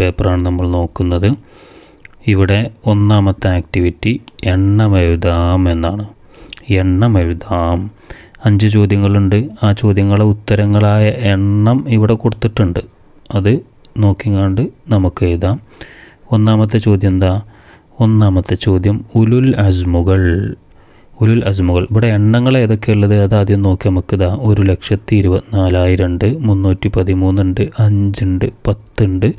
പേപ്പറാണ് നമ്മൾ നോക്കുന്നത്. ഇവിടെ ഒന്നാമത്തെ ആക്ടിവിറ്റി എണ്ണം എഴുതാം എന്നാണ്. എണ്ണം എഴുതാം. അഞ്ച് ചോദ്യങ്ങളുണ്ട്. ആ ചോദ്യങ്ങളെ ഉത്തരങ്ങളായ എണ്ണം ഇവിടെ കൊടുത്തിട്ടുണ്ട്. അത് നോക്കിങ്ങാണ്ട് നമുക്ക് എഴുതാം. ഒന്നാമത്തെ ചോദ്യം എന്താ? ഒന്നാമത്തെ ചോദ്യം ഉലുൽ അസ്മുകൾ. ഉലുൽ അസ്മുകൾ. ഇവിടെ എണ്ണങ്ങൾ ഏതൊക്കെയുള്ളത്? അത് ആദ്യം നോക്കി നമുക്ക് ഇതാ. ഒരു ലക്ഷത്തി ഇരുപത്തിനാലായിരം ഉണ്ട്. മുന്നൂറ്റി പതിമൂന്നുണ്ട് അഞ്ചുണ്ട് പത്തുണ്ട്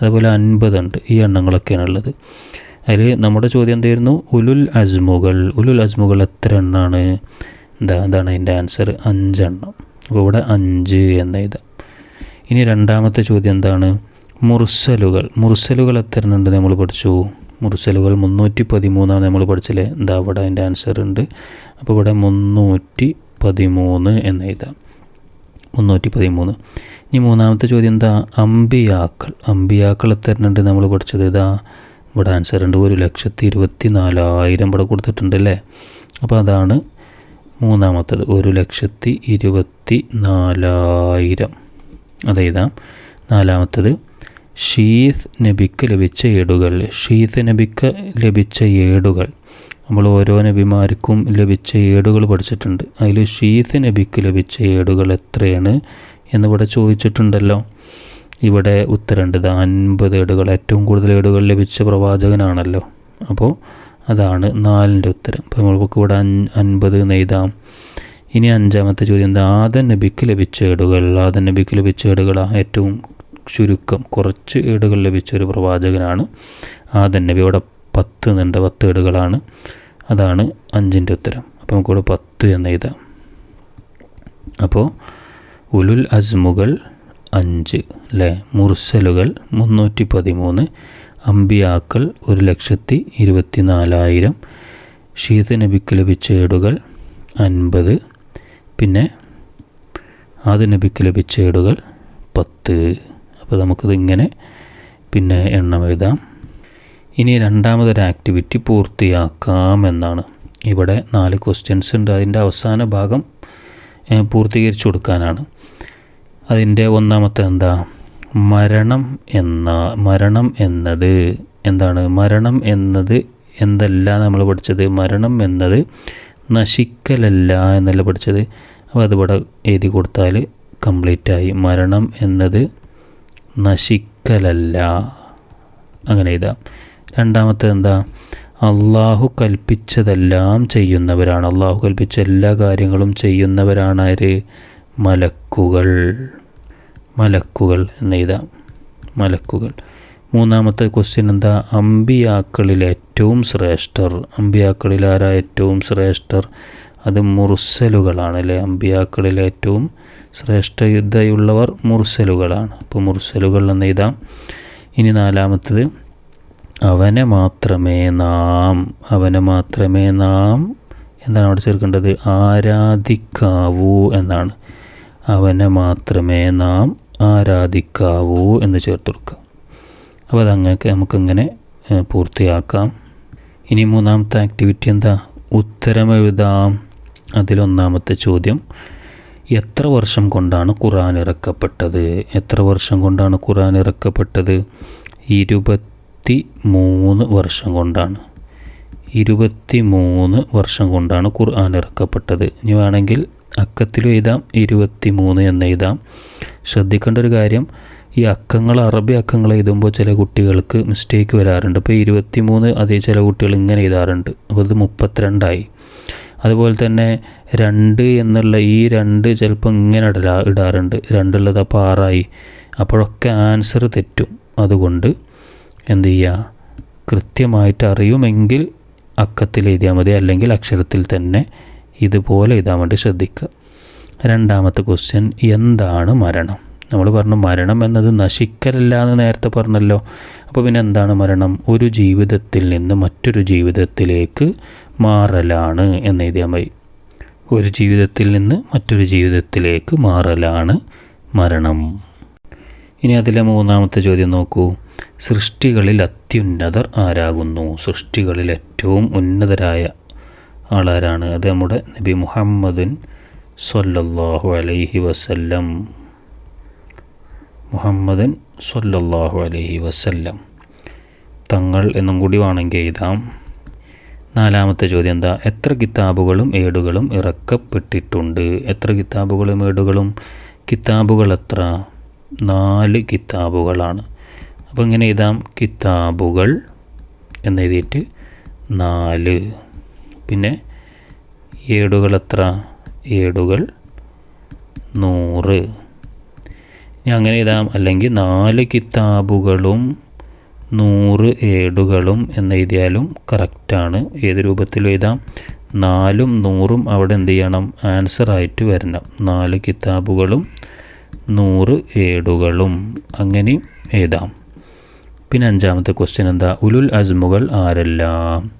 അതേപോലെ അൻപതുണ്ട്. ഈ എണ്ണങ്ങളൊക്കെയാണ് ഉള്ളത് അതിൽ നമ്മുടെ ചോദ്യം എന്തായിരുന്നു? ഉലുൽ അസ്മുകൾ ഉലുൽ അസ്മുകൾ എത്ര എണ്ണമാണ് എന്താ അതാണ് അതിന്റെ ആൻസർ അഞ്ചെണ്ണം. അപ്പോൾ ഇവിടെ അഞ്ച് എന്ന് എഴുതാം. ഇനി രണ്ടാമത്തെ ചോദ്യം എന്താണ്? മുർസലുകൾ. മുർസലുകൾ എത്ര എണ്ണുണ്ട് നമ്മൾ പഠിച്ചു? മുർസലുകൾ മുന്നൂറ്റി പതിമൂന്നാണ് നമ്മൾ പഠിച്ചില്ലേ? എന്താ ഇവിടെ അതിന്റെ ആൻസർ ഉണ്ട്. അപ്പോൾ ഇവിടെ മുന്നൂറ്റി പതിമൂന്ന് എന്ന് എഴുതാം. മുന്നൂറ്റി പതിമൂന്ന് ഇനി മൂന്നാമത്തെ ചോദ്യം എന്താ? അമ്പിയാക്കൾ. അമ്പിയാക്കൾ എത്തരണ്ട് നമ്മൾ പഠിച്ചത് ഇതാ. ഇവിടെ ആൻസർ ഉണ്ട്. ഒരു ലക്ഷത്തി ഇരുപത്തി നാലായിരം ഇവിടെ കൊടുത്തിട്ടുണ്ട് അല്ലേ? അപ്പോൾ അതാണ് മൂന്നാമത്തത്. ഒരു ലക്ഷത്തി ഇരുപത്തി നാലായിരം അതായത് നാലാമത്തത് ഷീസ് നബിക്ക് ലഭിച്ച ഏടുകൾ. ഷീസ് നബിക്ക് ലഭിച്ച ഏടുകൾ. നമ്മൾ ഓരോ നബിമാർക്കും ലഭിച്ച ഏടുകൾ പഠിച്ചിട്ടുണ്ട്. അതിൽ ഷീത്ത് നബിക്ക് ലഭിച്ച ഏടുകൾ എത്രയാണ് എന്നിവിടെ ചോദിച്ചിട്ടുണ്ടല്ലോ. ഇവിടെ ഉത്തരേണ്ടത് അൻപത് ഏടുകൾ. ഏറ്റവും കൂടുതൽ ഏടുകൾ ലഭിച്ച പ്രവാചകനാണല്ലോ. അപ്പോൾ അതാണ് നാലിന്റെ ഉത്തരം. അപ്പോൾ നമ്മൾക്ക് ഇവിടെ അൻപത് നെയ്താം ഇനി അഞ്ചാമത്തെ ചോദ്യം. എന്താ ആദൻ നബിക്ക് ലഭിച്ച ഏടുകൾ. ആദൻ നബിക്ക് ലഭിച്ച ഏടുകളാണ് ഏറ്റവും ചുരുക്കം കുറച്ച് ഏടുകൾ ലഭിച്ച ഒരു പ്രവാചകനാണ് ആദൻ നബി. ഇവിടെ പത്ത് എന്നുണ്ട് പത്ത് ഏടുകളാണ് അതാണ് അഞ്ചിന്റെ ഉത്തരം. അപ്പോൾ നമുക്കിവിടെ പത്ത് എന്ന് എഴുതാം. അപ്പോൾ ഉലുൽ അസ്മുകൾ അഞ്ച് അല്ലേ മുർസലുകൾ മുന്നൂറ്റി പതിമൂന്ന് അമ്പിയാക്കൾ ഒരു ലക്ഷത്തി ഇരുപത്തി നാലായിരം ഷീത് നബിക്ക് ലഭിച്ച ഏടുകൾ അൻപത്. പിന്നെ ആദ്യ നബിക്ക് ലഭിച്ച ഏടുകൾ പത്ത്. അപ്പോൾ നമുക്കിത് ഇങ്ങനെ പിന്നെ എണ്ണം എഴുതാം. ഇനി രണ്ടാമതൊരു ആക്ടിവിറ്റി പൂർത്തിയാക്കാമെന്നാണ്. ഇവിടെ നാല് ക്വസ്റ്റ്യൻസ് ഉണ്ട്. അതിന്റെ അവസാന ഭാഗം പൂർത്തീകരിച്ചു കൊടുക്കാനാണ്. അതിന്റെ ഒന്നാമത്തെ എന്താ? മരണം എന്ന മരണം എന്നത് എന്താണ്? മരണം എന്നത് എന്തല്ല നമ്മൾ പഠിച്ചത്? മരണം എന്നത് നശിക്കലല്ല എന്നല്ല പഠിച്ചത്. അപ്പോൾ അതിവിടെ എഴുതി കൊടുത്താൽ കംപ്ലീറ്റായി. മരണം എന്നത് നശിക്കലല്ല അങ്ങനെ എഴുതാം. രണ്ടാമത്തെ എന്താ? അള്ളാഹു കൽപ്പിച്ചതെല്ലാം ചെയ്യുന്നവരാണ്. അള്ളാഹു കൽപ്പിച്ച എല്ലാ കാര്യങ്ങളും ചെയ്യുന്നവരാണ് ആര്? മലക്കുകൾ. മലക്കുകൾ എന്നെഴുതാം മലക്കുകൾ. മൂന്നാമത്തെ ക്വസ്റ്റ്യൻ എന്താ? അമ്പിയാക്കളിൽ ഏറ്റവും ശ്രേഷ്ഠർ. അമ്പിയാക്കളിൽ ആരാ ഏറ്റവും ശ്രേഷ്ഠർ? അത് മുർസലുകളാണ് അല്ലേ? അമ്പിയാക്കളിൽ ഏറ്റവും ശ്രേഷ്ഠയുദ്ധയുള്ളവർ മുർസലുകളാണ്. അപ്പോൾ മുർസലുകൾ എന്നെഴുതാം ഇനി നാലാമത്തത് അവനെ മാത്രമേ നാം അവനെ മാത്രമേ നാം എന്താണ് അവിടെ ചേർക്കേണ്ടത്. ആരാധിക്കാവൂ എന്നാണ്. അവനെ മാത്രമേ നാം ആരാധിക്കാവൂ എന്ന് ചേർത്ത് കൊടുക്കാം അപ്പോൾ അതങ്ങനെ നമുക്കിങ്ങനെ പൂർത്തിയാക്കാം. ഇനി മൂന്നാമത്തെ ആക്ടിവിറ്റി എന്താ? ഉത്തരം എഴുതാം. അതിലൊന്നാമത്തെ ചോദ്യം എത്ര വർഷം കൊണ്ടാണ് ഖുറാൻ ഇറക്കപ്പെട്ടത്? എത്ര വർഷം കൊണ്ടാണ് ഖുറാൻ ഇറക്കപ്പെട്ടത്? ഇരുപത്തി മൂന്ന് വർഷം കൊണ്ടാണ്. ഇരുപത്തി മൂന്ന് വർഷം കൊണ്ടാണ് ഖുർആൻ ഇറക്കപ്പെട്ടത്. ഇനി വേണമെങ്കിൽ അക്കത്തിലും എഴുതാം. ഇരുപത്തി മൂന്ന് എന്ന് എഴുതാം. ശ്രദ്ധിക്കേണ്ട ഒരു കാര്യം ഈ അക്കങ്ങൾ അറബി അക്കങ്ങൾ എഴുതുമ്പോൾ ചില കുട്ടികൾക്ക് മിസ്റ്റേക്ക് വരാറുണ്ട്. ഇപ്പോൾ ഇരുപത്തി മൂന്ന് അതേ ചില കുട്ടികൾ ഇങ്ങനെ എഴുതാറുണ്ട്. അപ്പോൾ ഇത് മുപ്പത്തിരണ്ടായി. അതുപോലെ തന്നെ രണ്ട് എന്നുള്ള ഈ രണ്ട് ചിലപ്പോൾ ഇങ്ങനെ ഇടലാ ഇടാറുണ്ട്. രണ്ടുള്ളത് അപ്പോൾ ആറായി. അപ്പോഴൊക്കെ ആൻസർ തെറ്റും. അതുകൊണ്ട് എന്ത് ചെയ്യുക? കൃത്യമായിട്ട് അറിയുമെങ്കിൽ അക്കത്തിൽ എഴുതിയാൽ മതി. അല്ലെങ്കിൽ അക്ഷരത്തിൽ തന്നെ ഇതുപോലെ എഴുതാൻ വേണ്ടി ശ്രദ്ധിക്കുക. രണ്ടാമത്തെ ക്വസ്റ്റ്യൻ എന്താണ് മരണം? നമ്മൾ പറഞ്ഞു മരണം എന്നത് നശിക്കലല്ല എന്ന് നേരത്തെ പറഞ്ഞല്ലോ. അപ്പോൾ പിന്നെ എന്താണ് മരണം? ഒരു ജീവിതത്തിൽ നിന്ന് മറ്റൊരു ജീവിതത്തിലേക്ക് മാറലാണ് എന്ന് എഴുതിയാൽ മതി. ഒരു ജീവിതത്തിൽ നിന്ന് മറ്റൊരു ജീവിതത്തിലേക്ക് മാറലാണ് മരണം. ഇനി അതിലെ മൂന്നാമത്തെ ചോദ്യം നോക്കൂ. സൃഷ്ടികളിൽ അത്യുന്നതർ ആരാകുന്നു? സൃഷ്ടികളിൽ ഏറ്റവും ഉന്നതരായ ആളാരാണ്? അത് നമ്മുടെ നബി മുഹമ്മദുൻ സൊല്ലാഹു അലൈഹി വസല്ലം. മുഹമ്മദുൻ സൊല്ലാഹു അലൈഹി വസല്ലം. തങ്ങൾ എന്നും കൂടി വേണമെങ്കിൽ എഴുതാം. നാലാമത്തെ ചോദ്യം എന്താ? എത്ര കിതാബുകളും ഏടുകളും ഇറക്കപ്പെട്ടിട്ടുണ്ട്? എത്ര കിതാബുകളും ഏടുകളും? കിതാബുകൾ എത്ര? നാല് കിതാബുകളാണ്. അപ്പോൾ ഇങ്ങനെ എഴുതാം. കിതാബുകൾ എന്നെഴുതിയിട്ട് നാല്. പിന്നെ ഏടുകൾ എത്ര? ഏടുകൾ നൂറ്. ഇനി അങ്ങനെ എഴുതാം. അല്ലെങ്കിൽ നാല് കിതാബുകളും നൂറ് ഏടുകളും എന്നെഴുതിയാലും കറക്റ്റാണ്. ഏത് രൂപത്തിൽ എഴുതാം? നാലും നൂറും അവിടെ എന്ത് ചെയ്യണം? ആൻസർ ആയിട്ട് വരണം. നാല് കിതാബുകളും നൂറ് ഏടുകളും. അങ്ങനെ എഴുതാം. പിന്നെ അഞ്ചാമത്തെ ക്വസ്റ്റ്യൻ എന്താ? ഉലുൽ അസ്മുകൾ ആരെല്ലാം?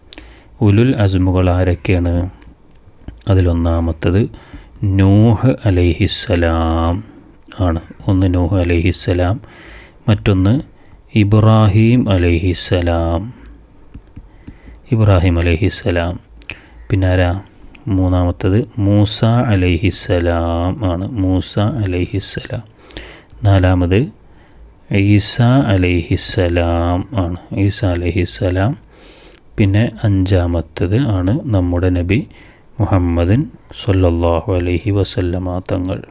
ഉലുൽ അസ്മുകൾ ആരൊക്കെയാണ്? അതിലൊന്നാമത്തത് നൂഹ് അലൈഹിസ്സലാം ആണ്. ഒന്ന് നൂഹ് അലൈഹിസ്സലാം മറ്റൊന്ന് ഇബ്രാഹിം അലൈഹിസ്സലാം ഇബ്രാഹിം അലൈഹിസ്സലാം പിന്നെ ആരാ മൂന്നാമത്തത് മൂസ അലൈഹിസ്സലാം ആണ്. മൂസ അലൈഹിസ്സലാം നാലാമത് ഈസ അലൈഹിസ്സലാം ആണ്. ഈസ അലൈഹിസ്സലാം പിന്നെ അഞ്ചാമത്തത് ആണ് നമ്മുടെ നബി മുഹമ്മദിൻ സല്ലല്ലാഹു അലഹി വസല്ലമ തങ്ങൾ.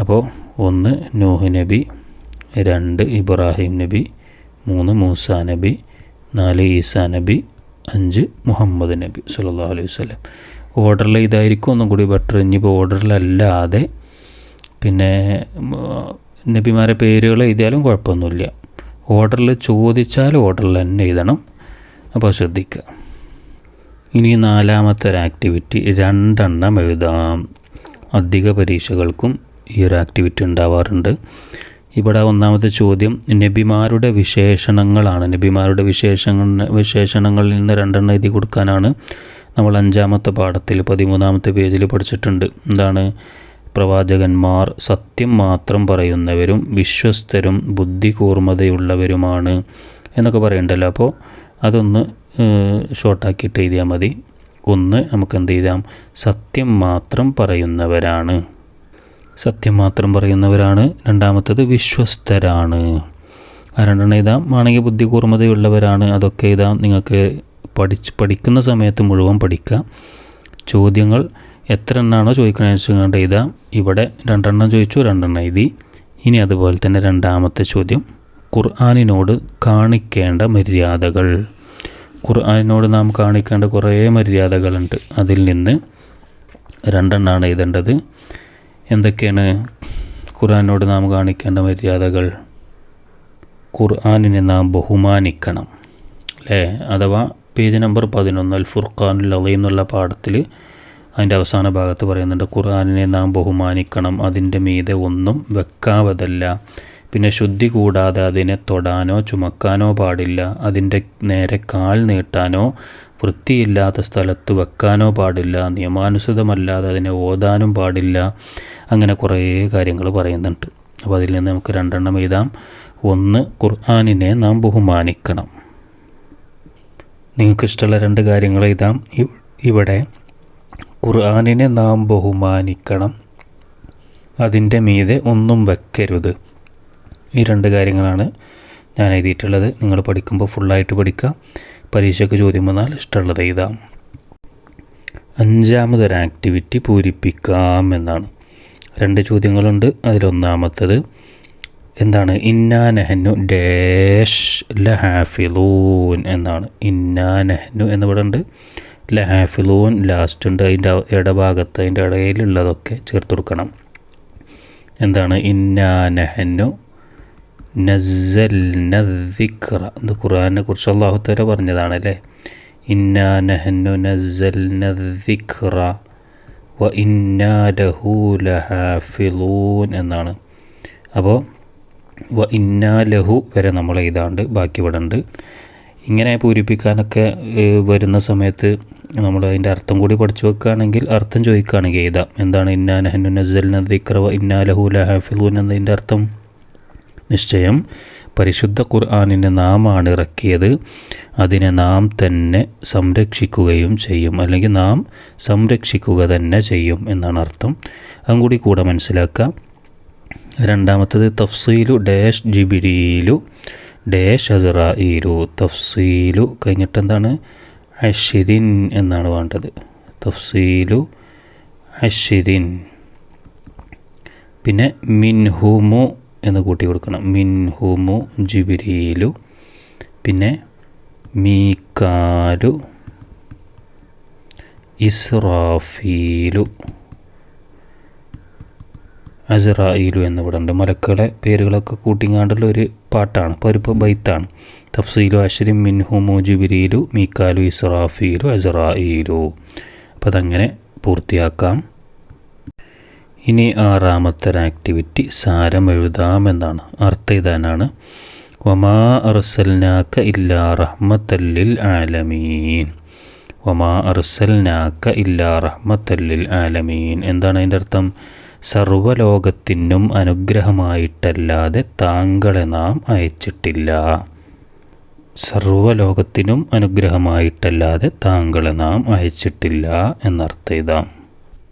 അപ്പോൾ ഒന്ന് നൂഹ് നബി രണ്ട് ഇബ്രാഹിം നബി മൂന്ന് മൂസ നബി നാല് ഈസാ നബി അഞ്ച് മുഹമ്മദ് നബി സല്ലല്ലാഹു അലൈഹി വസല്ലം. ഓർഡറിൽ ഇതായിരിക്കും ഒന്നും കൂടി ബെറ്റർ. ഇനിയിപ്പോൾ ഓർഡറിലല്ലാതെ പിന്നെ നബിമാരെ പേരുകൾ എഴുതിയാലും കുഴപ്പമൊന്നുമില്ല. ഓർഡറിൽ ചോദിച്ചാൽ ഓർഡറിൽ തന്നെ എഴുതണം. അപ്പോൾ ശ്രദ്ധിക്കുക ഇനി നാലാമത്തെ ഒരു ആക്ടിവിറ്റി രണ്ടെണ്ണം എഴുതാം. അധിക പരീക്ഷകൾക്കും ഈ ഒരു ആക്ടിവിറ്റി ഉണ്ടാവാറുണ്ട്. ഇവിടെ ഒന്നാമത്തെ ചോദ്യം നബിമാരുടെ വിശേഷണങ്ങളാണ്. നബിമാരുടെ വിശേഷങ്ങൾ വിശേഷണങ്ങളിൽ നിന്ന് രണ്ടെണ്ണം എഴുതി കൊടുക്കാനാണ് നമ്മൾ അഞ്ചാമത്തെ പാഠത്തിൽ പതിമൂന്നാമത്തെ പേജിൽ പഠിച്ചിട്ടുണ്ട്. എന്താണ്? പ്രവാചകന്മാർ സത്യം മാത്രം പറയുന്നവരും വിശ്വസ്തരും ബുദ്ധി കൂർമ്മതയുള്ളവരുമാണ് എന്നൊക്കെ പറയണ്ടല്ലോ. അപ്പോൾ അതൊന്ന് ഷോർട്ടാക്കിയിട്ട് എഴുതിയാൽ മതി. ഒന്ന് നമുക്ക് എന്ത് ചെയ്താം സത്യം മാത്രം പറയുന്നവരാണ്. സത്യം മാത്രം പറയുന്നവരാണ്. രണ്ടാമത്തത് വിശ്വസ്തരാണ്. ആ രണ്ടെണ്ണം ഇതാ വേണമെങ്കിൽ ബുദ്ധി കൂർമ്മതയുള്ളവരാണ് അതൊക്കെ ഇതാ നിങ്ങൾക്ക് പഠിച്ച് പഠിക്കുന്ന സമയത്ത് മുഴുവൻ പഠിക്കുക ചോദ്യങ്ങൾ എത്ര എണ്ണമാണോ ചോദിക്കണ ഇതാ ഇവിടെ രണ്ടെണ്ണം ചോദിച്ചു രണ്ടെണ്ണം എഴുതി. ഇനി അതുപോലെ തന്നെ രണ്ടാമത്തെ ചോദ്യം. ഖുർആാനിനോട് കാണിക്കേണ്ട മര്യാദകൾ. ഖുർആാനിനോട് നാം കാണിക്കേണ്ട കുറേ മര്യാദകളുണ്ട്. അതിൽ നിന്ന് രണ്ടെണ്ണമാണ് എഴുതേണ്ടത്. എന്തൊക്കെയാണ് ഖുർആാനോട് നാം കാണിക്കേണ്ട മര്യാദകൾ? ഖുർആാനിനെ നാം ബഹുമാനിക്കണം അല്ലേ? അഥവാ പേജ് നമ്പർ പതിനൊന്ന് അൽ ഫുർഖാനുൽ അലീം എന്നുള്ള പാഠത്തിൽ അതിന്റെ അവസാന ഭാഗത്ത് പറയുന്നുണ്ട് ഖുർആാനിനെ നാം ബഹുമാനിക്കണം അതിന്റെ മീതെ ഒന്നും വെക്കാവതല്ല. പിന്നെ ശുദ്ധി കൂടാതെ അതിനെ തൊടാനോ ചുമക്കാനോ പാടില്ല അതിന്റെ നേരെ കാൽ നീട്ടാനോ വൃത്തിയില്ലാത്ത സ്ഥലത്ത് വെക്കാനോ പാടില്ല നിയമാനുസൃതമല്ലാതെ അതിനെ ഓതാനും പാടില്ല. അങ്ങനെ കുറേ കാര്യങ്ങൾ പറയുന്നുണ്ട്. അപ്പോൾ അതിൽ നിന്ന് നമുക്ക് രണ്ടെണ്ണം എഴുതാം. ഒന്ന് ഖുർആാനിനെ നാം ബഹുമാനിക്കണം. നിങ്ങൾക്കിഷ്ടമുള്ള രണ്ട് കാര്യങ്ങൾ എഴുതാം. ഇവിടെ ഖുർആാനിനെ നാം ബഹുമാനിക്കണം. അതിന്റെ മീതെ ഒന്നും വെക്കരുത്. ഈ രണ്ട് കാര്യങ്ങളാണ് ഞാൻ എഴുതിയിട്ടുള്ളത്. നിങ്ങൾ പഠിക്കുമ്പോൾ ഫുള്ളായിട്ട് പഠിക്കുക. പരീക്ഷയ്ക്ക് ചോദ്യം വന്നാൽ ഇഷ്ടമുള്ളത് എഴുതാം. അഞ്ചാമതൊരു ആക്ടിവിറ്റി പൂരിപ്പിക്കാം എന്നാണ്. രണ്ട് ചോദ്യങ്ങളുണ്ട്. അതിലൊന്നാമത്തത് എന്താണ്? ഇന്നാ നെഹ്നു ഡേഷ് ലഹാഫിലൂൻ എന്നാണ്. ഇന്നാ നെഹ്നു എന്നിവിടെ ഉണ്ട് ലഹാഫിലൂൻ ലാസ്റ്റ് ഉണ്ട് അതിന്റെ ഇടഭാഗത്ത് അതിന്റെ ഇടയിലുള്ളതൊക്കെ ചേർത്ത് കൊടുക്കണം. എന്താണ്? ഇന്നാ നെഹ്നു നസ്സൽന ദിക്റ ഇത് ഖുർആനെ കുറിച്ച് അള്ളാഹുത്തര പറഞ്ഞതാണ് ഇന്നാ നെഹ്നു നസൽ ദിക്റ വ ഇന്നാ ലഹു ലഹാഫിലൂൻ എന്നാണ്. അപ്പോൾ വ ഇന്നാ ലഹു വരെ നമ്മൾ എഴുതാണ്ട് ബാക്കി ഇവിടെ ഉണ്ട്. ഇങ്ങനെ പൂരിപ്പിക്കാനൊക്കെ വരുന്ന സമയത്ത് നമ്മൾ അതിന്റെ അർത്ഥം കൂടി പഠിച്ചു വെക്കുകയാണെങ്കിൽ അർത്ഥം ചോദിക്കുകയാണെങ്കിൽ എഴുതാം. എന്താണ് ഇന്നാ നഹനു നസൽന ദിക്ര വ ഇന്നാ ലഹു ലഹാഫിലൂൻ എന്നതിന്റെ അർത്ഥം? നിശ്ചയം. പരിശുദ്ധ ഖുർആാനിനെ നാമാണ് ഇറക്കിയത്. അതിനെ നാം തന്നെ സംരക്ഷിക്കുകയും ചെയ്യും. അല്ലെങ്കിൽ നാം സംരക്ഷിക്കുക തന്നെ ചെയ്യും എന്നാണ് അർത്ഥം. അതും കൂടി കൂടെ മനസ്സിലാക്കുക രണ്ടാമത്തത് തഫ്സീലു ഡാഷ് ജിബിരിയിലു ഡാഷ് അസറായിലു തഫ്സീലു കഴിഞ്ഞിട്ട് എന്താണ്? അഷിരിൻ എന്നാണ് വേണ്ടത്. തഫ്സീലു അഷിരിൻ പിന്നെ മിൻഹുമു എന്ന് കൂട്ടി കൊടുക്കണം. മിൻഹുമു ജിബിരിയിലു പിന്നെ മീക്കാലു. ഇസ്രാഫീലു. അസറായിലു എന്നിവിടെ ഉണ്ട്. മലക്കുകളെ പേരുകളൊക്കെ കൂട്ടിങ്ങാണ്ടുള്ള ഒരു പാട്ടാണ്. പരിപ്പ് ബൈത്താണ്. തഫ്സീലു അഷരിം മിൻഹുമു ജിബിരിയിലു മീക്കാലു ഇസ്രാഫീലു അസറായിലു അപ്പോൾ അതങ്ങനെ പൂർത്തിയാക്കാം. ഇനി ആറാമത്തെ ഒരു ആക്ടിവിറ്റി സാരം എഴുതാമെന്നാണ്. അർത്ഥം ഇതാനാണ് വമാ അർസൽനാക്ക ഇല്ലാ റഹ്മത്തല്ലിൽ ആലമീൻ. വമാ അർസൽനാക്ക ഇല്ലാ റഹ്മത്തല്ലിൽ ആലമീൻ. എന്താണ് അതിന്റെ അർത്ഥം? സർവലോകത്തിനും അനുഗ്രഹമായിട്ടല്ലാതെ താങ്കളെ നാം അയച്ചിട്ടില്ല. സർവലോകത്തിനും അനുഗ്രഹമായിട്ടല്ലാതെ താങ്കളെ നാം അയച്ചിട്ടില്ല എന്നർത്ഥം എഴുതാം